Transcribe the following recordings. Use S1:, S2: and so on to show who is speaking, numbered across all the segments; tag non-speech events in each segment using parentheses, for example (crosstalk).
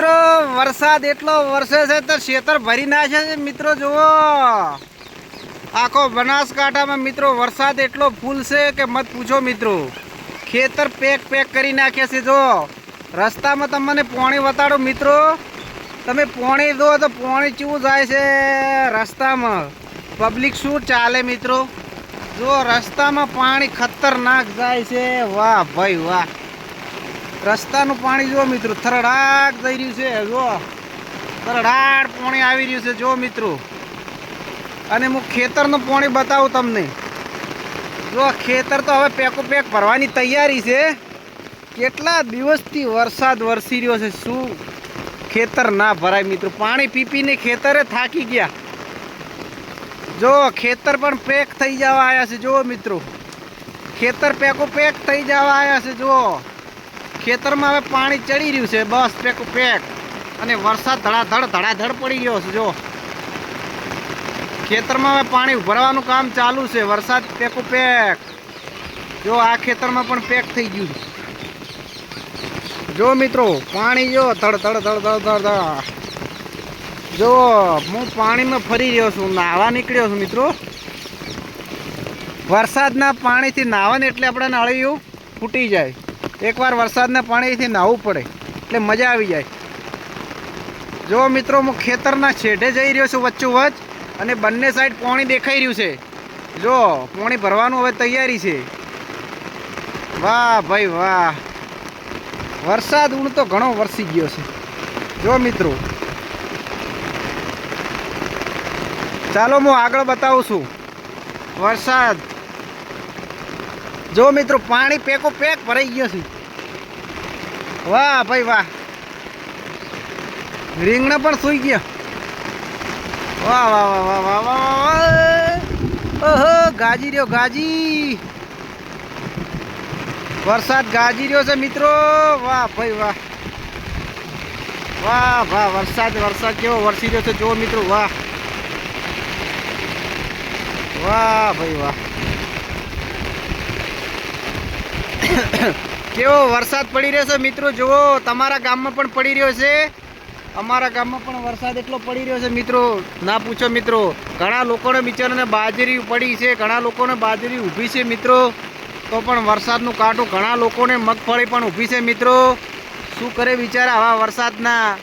S1: મિત્રો, વરસાદ એટલો વરસે છે તો ખેતર ભરી નાખે છે મિત્રો, જુઓ. આખો બનાસકાંઠામાં મિત્રો વરસાદ એટલો ફૂલ છે કે મત પૂછો મિત્રો. ખેતર પેક પેક કરી નાખે છે જો રસ્તામાં તમને પોણી વતાડો મિત્રો. તમે પોણી દો તો પોણી કેવું જાય છે રસ્તામાં. પબ્લિક શું ચાલે મિત્રો? જો રસ્તામાં પાણી ખતરનાક જાય છે. વાહ ભાઈ વાહ. રસ્તાનું પાણી જુઓ મિત્રો, થરડાટ થઈ રહ્યું છે, જુઓ. થરડાટ પાણી આવી રહ્યું છે જો મિત્રો. અને હું ખેતરનું પાણી બતાવું તમને. જો ખેતર તો હવે પેકો પેક ભરવાની તૈયારી છે. કેટલા દિવસથી વરસાદ વરસી રહ્યો છે, શું ખેતર ના ભરાય મિત્રો. પાણી પી પીને ખેતરે થાકી ગયા. જો ખેતર પણ પેક થઈ જવા આવ્યા છે, જુઓ મિત્રો. ખેતર પેકો પેક થઈ જવા આવ્યા છે, જુઓ. ખેતરમાં હવે પાણી ચડી રહ્યું છે, બસ પેક પેક. અને વરસાદ ધડાધડ ધડાધડ પડી ગયો છે, જો. ખેતરમાં હવે પાણી ભરવાનું કામ ચાલુ છે, વરસાદ પેકું પેક. જો, આ ખેતરમાં પણ પેક થઈ ગયું જો મિત્રો, પાણી જો ધડ ધડ ધડ ધડ ધડ જો, હું પાણીમાં ફરી રહ્યો છું, નાહવા નીકળ્યો છું મિત્રો. વરસાદના પાણીથી નાહવાને એટલે આપણે નળિયું ફૂટી જાય. એકવાર વરસાદના પાણીથી નાહવું પડે, એટલે મજા આવી જાય. જો મિત્રો, હું ખેતરના છેડે જઈ રહ્યો છું વચ્ચો વચ્ચ અને બંને સાઈડ પાણી દેખાઈ રહ્યું છે. જો, પાણી ભરવાનું હવે તૈયારી છે. વાહ ભાઈ વાહ. વરસાદ ઊણ તો ઘણો વરસી ગયો છે. જો મિત્રો. ચાલો, હું આગળ બતાવું છું. વરસાદ. જો મિત્રો, પાણી પેકો પેક ભરાઈ ગયો છે. વાહ, ભાઈ વાહ. રીંગણા પણ સૂઈ ગયા. વાહ વાહ વાહ વાહ વાહ વાહ વાહ. ઓહો, ગાજી રહ્યો, ગાજી. વરસાદ ગાજી રહ્યો છે મિત્રો. વાહ, ભાઈ વાહ. વાહ વાહ, વરસાદ વરસાદ કેવો વરસી રહ્યો છે. જો મિત્રો, વાહ. વાહ, ભાઈ વાહ. (coughs) કેવો વરસાદ પડી રહ્યો છે? મિત્રો, જુઓ, તમારા ગામમાં પણ પડી રહ્યો છે. અમારા ગામમાં પણ વરસાદ એટલો પડી રહ્યો છે, મિત્રો. ના પૂછો, મિત્રો. ઘણા લોકોને બિચારાને બાજરી પડી છે, ઘણા લોકોને બાજરી ઊભી છે, મિત્રો. તો પણ વરસાદનું કાંટું ઘણા લોકોને મગફળી પણ ઊભી છે, મિત્રો. શું કરે બિચારા આવા વરસાદના?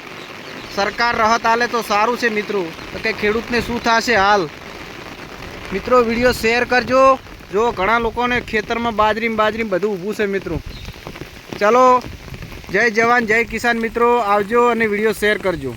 S1: સરકાર રાહત આલે તો સારું છે, મિત્રો. તો કે ખેડૂતને શું થશે હાલ? મિત્રો, વીડિયો શેર કરજો. જો ઘણા લોકોને ખેતરમાં બાજરી બાજરી બધું ઊભું છે મિત્રો. ચાલો, જય જવાન, જય કિસાન મિત્રો. આવજો અને વીડિયો શેર કરજો.